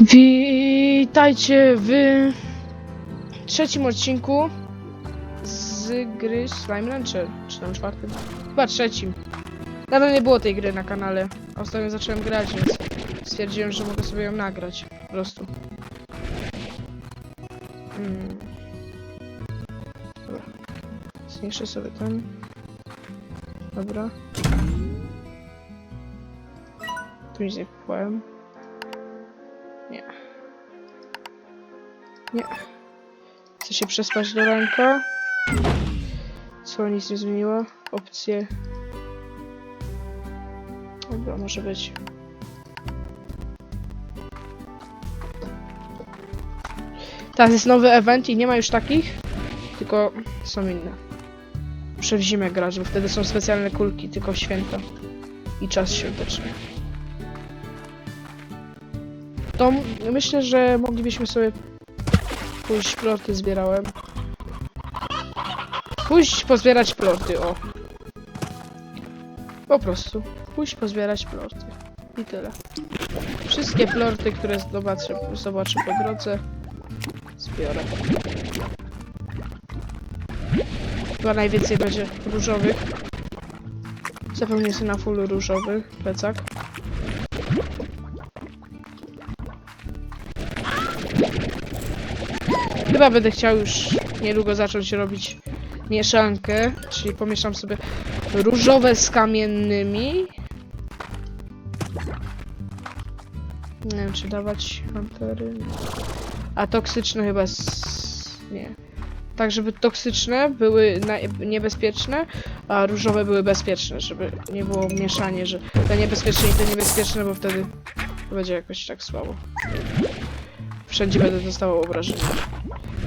Witajcie w trzecim odcinku z gry Slime Rancher, czy tam czwartym? Chyba trzecim. Dawno nie było tej gry na kanale. Ostatnio zacząłem grać, więc stwierdziłem, że mogę sobie ją nagrać. Po prostu. Mm. Dobra. Zmniejszę sobie ten. Dobra. Tu nic nie kupowałem. Nie. Chcę się przespać do ranka. Co nic nie zmieniło. Opcje. Dobra, może być. Teraz jest nowy event i nie ma już takich, tylko są inne. Muszę w zimę grać, bo wtedy są specjalne kulki, tylko święta. I czas świąteczny. To myślę, że moglibyśmy sobie pójść plorty zbierałem. Pójść pozbierać plorty, o. Po prostu. Pójść pozbierać plorty. I tyle. Wszystkie plorty, które zobaczę, zobaczę po drodze, zbiorę. Chyba najwięcej będzie różowych. Zapewnię sobie na full różowy plecak. Chyba będę chciał już niedługo zacząć robić mieszankę, czyli pomieszam sobie różowe z kamiennymi. Nie wiem, czy dawać huntery. A toksyczne chyba z... nie. Tak, żeby toksyczne były niebezpieczne, a różowe były bezpieczne, żeby nie było mieszanie, że te niebezpieczne i te niebezpieczne, bo wtedy będzie jakoś tak słabo. Wszędzie będę dostawał obrażenia.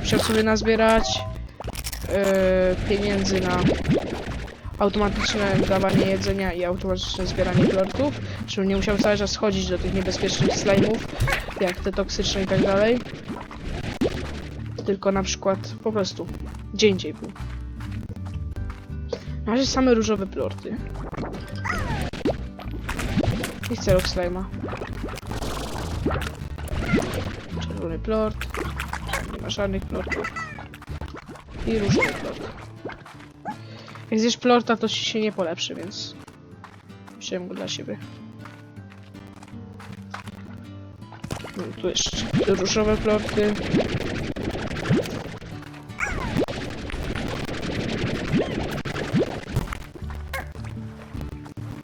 Musiał sobie nazbierać e, pieniędzy na automatyczne dawanie jedzenia i automatyczne zbieranie plortów, żebym nie musiał cały czas chodzić do tych niebezpiecznych slime'ów, jak te toksyczne i tak dalej. Tylko na przykład po prostu gdzie indziej był. Na razie same różowe plorty. Chcę rock slime'a. Czerwony plort. Żadnych plortów. I różowy plort. Jak zjesz plorta, to ci się nie polepszy, więc wziąłem go dla siebie. No, tu jeszcze różowe plorty.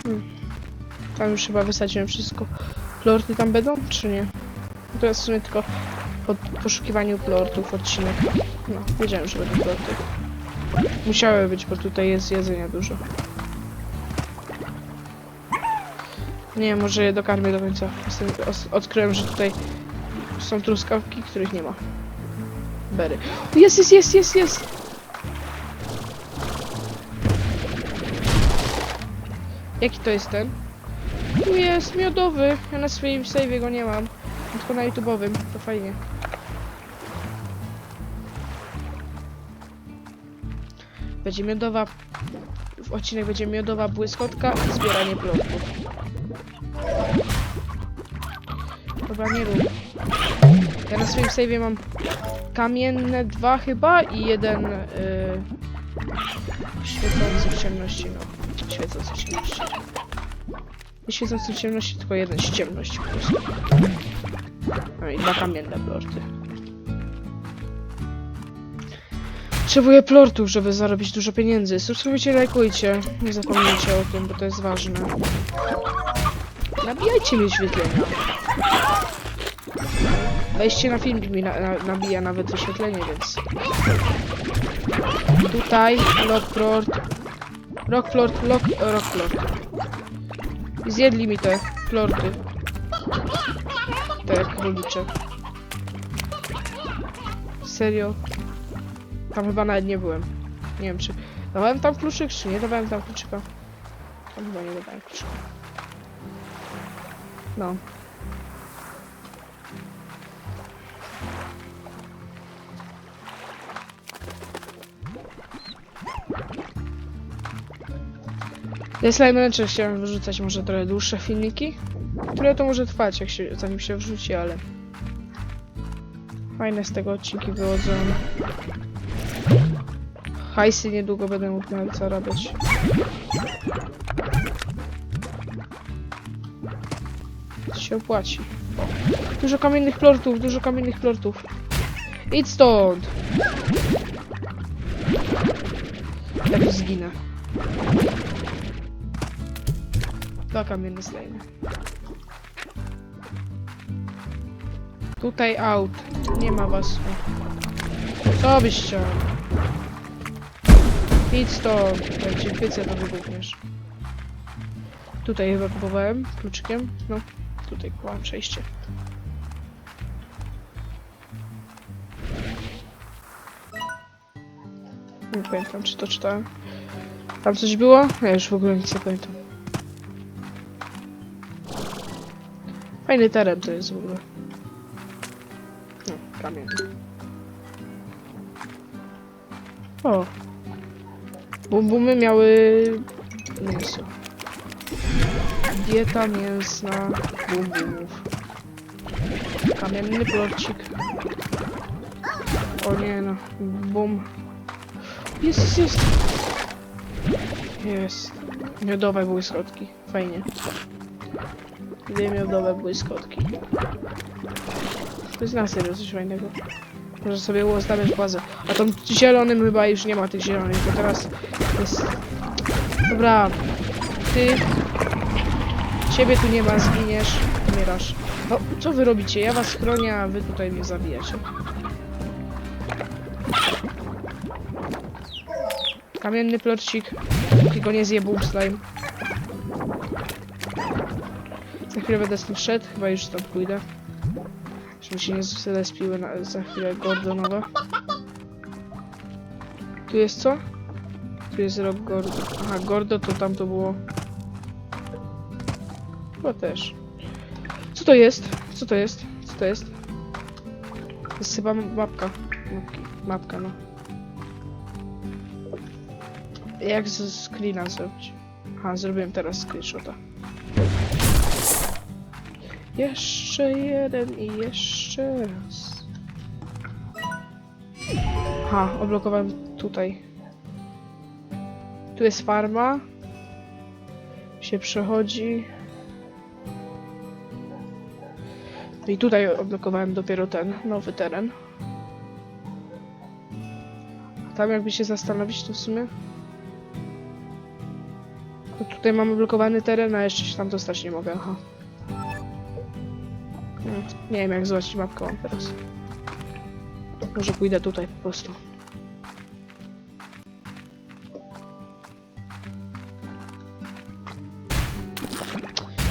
Hmm. Tam już chyba wysadziłem wszystko. Plorty tam będą, czy nie? To jest w sumie tylko po poszukiwaniu plortów odcinek. No, wiedziałem, że będą plorty. Musiały być, bo tutaj jest jedzenia dużo. Nie, może je dokarmię do końca. Odkryłem, że tutaj są truskawki, których nie ma. Bery. Jest, jest, jest, jest, jest! Jaki to jest ten? Tu jest miodowy. Ja na swoim save'ie go nie mam. Tylko na YouTube'owym. To fajnie. Będzie miodowa... W odcinek będzie miodowa błyskotka i zbieranie bloków. Dobra, nie rób. Ja na swoim save'ie mam kamienne dwa chyba i jeden yy, świecący w ciemności, no. Świecący w ciemności. Nie świecący w ciemności, tylko jeden z ciemności po prostu. No i dwa kamienne plorty. Potrzebuję plortów, żeby zarobić dużo pieniędzy. Subskrybujcie, lajkujcie. Nie zapomnijcie o tym, bo to jest ważne. Nabijajcie mi wyświetlenia. Wejście na filmik mi na, na, nabija nawet wyświetlenie, więc... Tutaj, lock plort. Rock plort, lock, rock plort. Zjedli mi te plorty. Te królicze. Serio? Tam chyba nawet nie byłem. Nie wiem czy... Dawałem tam kluczyk, czy nie dawałem tam kluczyka? Tam chyba nie dawałem kluczyka. No. Te slime chciałem wyrzucać może trochę dłuższe filmiki, które to może trwać jak się, zanim się wrzuci, ale Fajne z tego odcinki wyłodzone. Hajsy niedługo będę mógł nawet zarabiać. To się opłaci. Dużo kamiennych plortów, dużo kamiennych plortów. Idź stąd! Jak zginę. Dwa kamienne slajmy. Tutaj out. Nie ma was. Co byś chciał? Idź stąd. Jak cię to wybuchniesz. Tutaj chyba kupowałem kluczykiem. No, tutaj kupowałem przejście. Nie pamiętam, czy to czytałem. Tam coś było? Ja już w ogóle nic nie pamiętam. Fajny teren to jest w ogóle. No, kamień. O. Bumbumy miały mięso. Dieta mięsna bumbumów. Kamienny plorcik. O nie no. Bum. Jest, jest, jest. Jest. Miodowe błyskotki. Fajnie. Dwie miodowe błyskotki. To jest na serio coś fajnego. Może sobie ustawiać bazę. A tam zielonym chyba już nie ma tych zielonych, bo teraz jest... Dobra. Ty... Ciebie tu nie ma, zginiesz, umierasz. No, co wy robicie? Ja was chronię, a wy tutaj mnie zabijacie. Kamienny plotcik. Tylko nie zje boom slime. Za chwilę będę stąd szedł, chyba już stąd pójdę. Żeby się nie zlespiły na, za chwilę Gordonowe. Tu jest co? Tu jest rok Gordo. Aha, Gordo to tam to było. Chyba też. Co to jest? Co to jest? Co to jest? To jest chyba mapka. Mapki. Mapka, no. Jak z screena zrobić? Aha, zrobiłem teraz screenshota. Jeszcze jeden i jeszcze raz. Aha, oblokowałem tutaj. Tu jest farma. Się przechodzi. No I tutaj oblokowałem dopiero ten nowy teren. A Tam jakby się zastanowić to w sumie. Tutaj mamy blokowany teren, a jeszcze się tam dostać nie mogę, aha. Nie wiem jak zobaczyć mapkę mam teraz. Może pójdę tutaj po prostu.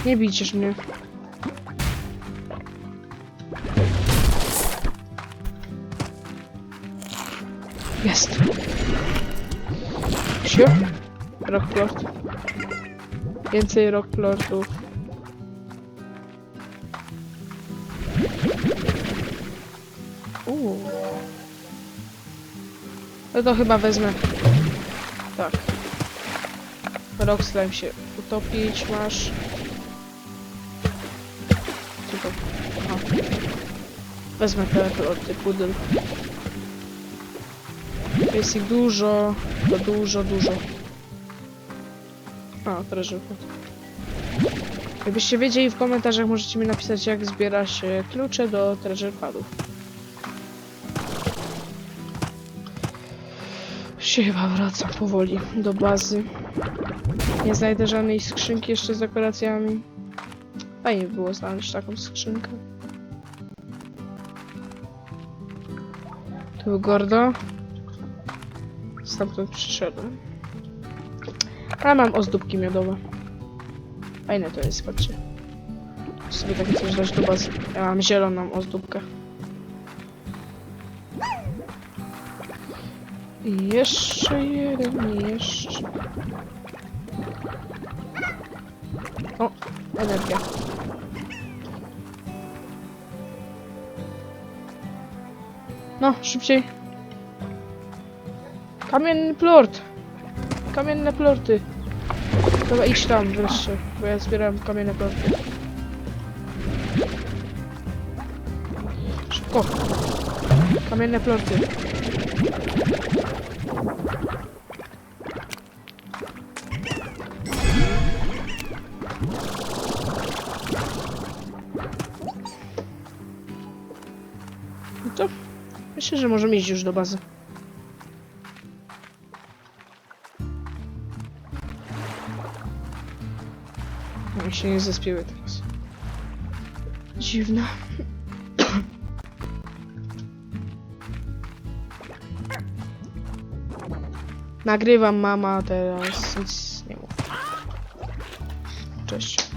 Nie bijcie mnie. Jest. Sio. Rockplort. Więcej rockplortów. No to chyba wezmę. Tak. Rock slime się utopić masz. Tylko. Aha. Wezmę te plorty, pudel. Jest ich dużo, to dużo, dużo. A, food. Jakbyście wiedzieli w komentarzach, możecie mi napisać, jak zbiera się klucze do treasure padów. Się chyba wracam powoli do bazy. Nie znajdę żadnej skrzynki jeszcze z dekoracjami. Fajnie by było znaleźć taką skrzynkę. Tu był Gordo. Stamtąd przyszedłem. A mam ozdóbki miodowe. Fajne to jest, patrzcie. Sobie takie coś dać do bazy. Ja mam zieloną ozdóbkę. Jeszcze jeden, jeszcze. O, energia. No, szybciej. Kamienny plort. Kamienne plorty. Dobra, idź tam wreszcie, bo ja zbieram kamienne plorty. Szybko. Kamienne plorty. Myślę, że możemy iść już do bazy. No i się nie zespiły teraz. Dziwne. Nagrywam mama teraz, nic nie mów. Cześć.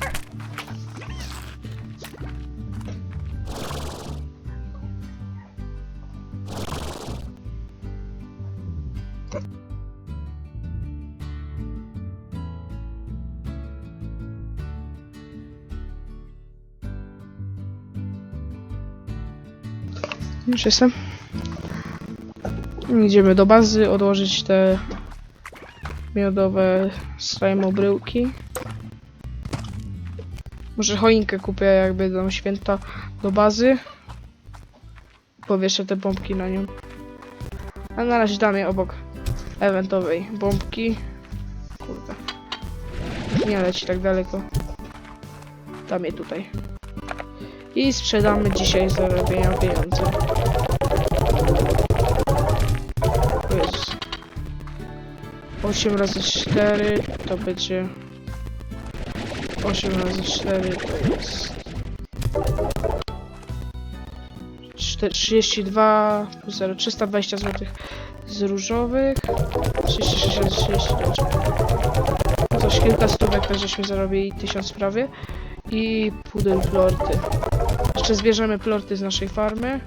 Już jestem. Idziemy do bazy odłożyć te miodowe slime bryłki. Może choinkę kupię jak będą święta do bazy. Powieszę te bombki na nią. A na razie dam je obok eventowej bombki. Kurde. Nie leci tak daleko. Dam je tutaj. I sprzedamy dzisiaj zarobienia pieniądze. 8 razy 4 to będzie 8 razy 4 to jest 4, 32 plus 0 320 zł z różowych 36 razy 30 no coś kilka stówek też żeśmy zarobili 1000 prawie. I pudel plorty. Jeszcze zbierzemy plorty z naszej farmy.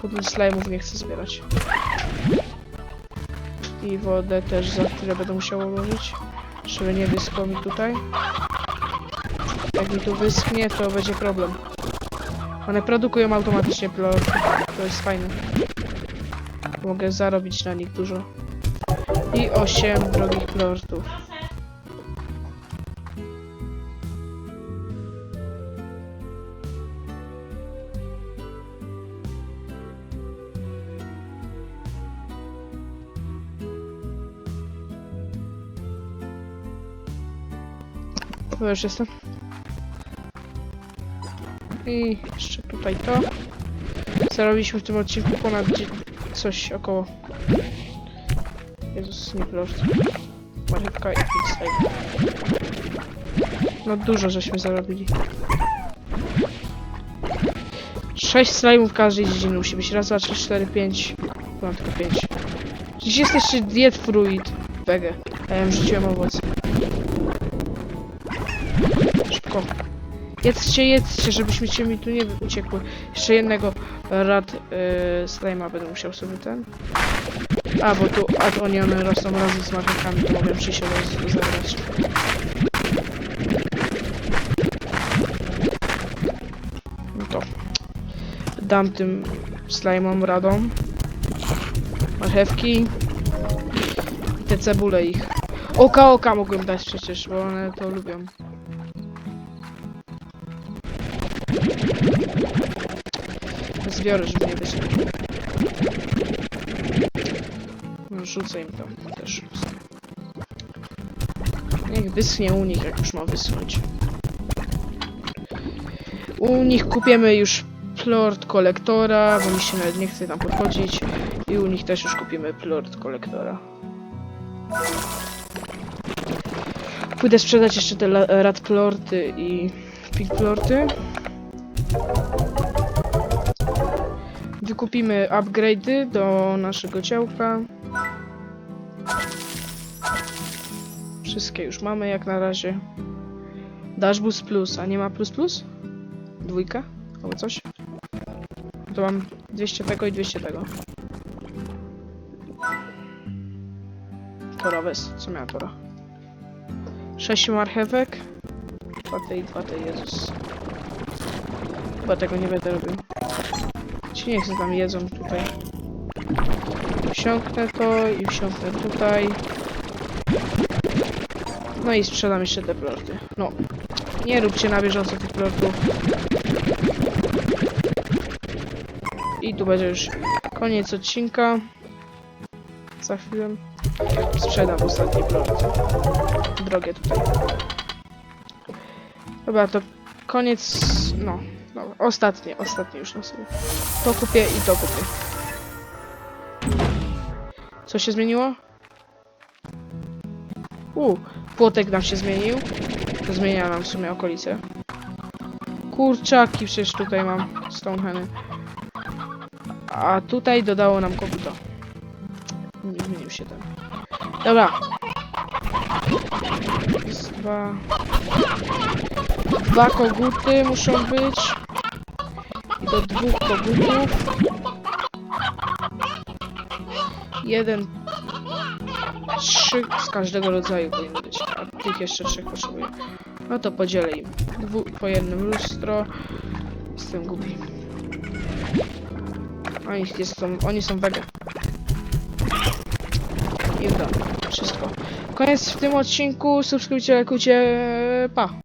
Pudel slime'ów nie chcę zbierać. I wodę też za chwilę będę musiał ułożyć, żeby nie wyschło mi tutaj. Jak mi tu wyschnie, to będzie problem. One produkują automatycznie plorty. To jest fajne. Mogę zarobić na nich dużo. I 8 drogich plortów. To już jestem. I jeszcze tutaj to. Zarobiliśmy w tym odcinku ponad coś około. Jezus, nie plort. Marchewka i pizza. No dużo żeśmy zarobili. 6 slajmów każdej dziedziny musi być. Raz, dwa, trzy, cztery, pięć. Mam tylko pięć. Dziś jest jeszcze diet fruit. Wege. Ja już rzuciłem owoce. Szybko. Jedzcie, jedzcie, żebyśmy mi tu nie uciekły. Jeszcze jednego rad yy, będę musiał sobie ten. A, bo tu ad oniony rosną razem z marchewkami, to mogę się zabrać. No to dam tym slime'om radą. Marchewki. Te cebule ich. Oka oka mogłem dać przecież, bo one to lubią. Zbiorę, żeby nie. No, Rzucę im tam też. Niech wyschnie u nich, jak już ma wyschnąć. U nich kupimy już plort kolektora, bo mi się nawet nie chce tam podchodzić. I u nich też już kupimy plort kolektora. Pójdę sprzedać jeszcze te la- rad plorty i pig Wykupimy upgrade'y do naszego działka. Wszystkie już mamy jak na razie. Dash Boost Plus, a nie ma Plus Plus? Dwójka? Albo coś? To mam 200 tego i 200 tego. Tora wez, co miała Tora? 6 marchewek. 2 tej, 2 tej, Jezus. Chyba tego nie będę robił. Niech się tam jedzą tutaj. Wsiąknę to i wsiąknę tutaj. No i sprzedam jeszcze te plorty. No, nie róbcie na bieżąco tych plortów. I tu będzie już koniec odcinka. Za chwilę sprzedam ostatni produkt. Drogie tutaj. Dobra, to koniec. No, Ostatnie, ostatnie już na sobie. To kupię i to kupię. Co się zmieniło? U, płotek nam się zmienił. To zmienia nam w sumie okolice. Kurczaki przecież tutaj mam. Stonehenge. A tutaj dodało nam koguta. Nie zmienił się ten. Dobra. Dwa. Dwa koguty muszą być. Do dwóch kogutów. Jeden. Trzy z każdego rodzaju powinny być. A tych jeszcze trzech potrzebuję. No to podzielę im. Dwu, po jednym lustro. Jestem głupi. Oni, jest, są, oni są wege. Uda. Wszystko. Koniec w tym odcinku. Subskrybujcie, lajkujcie. Pa.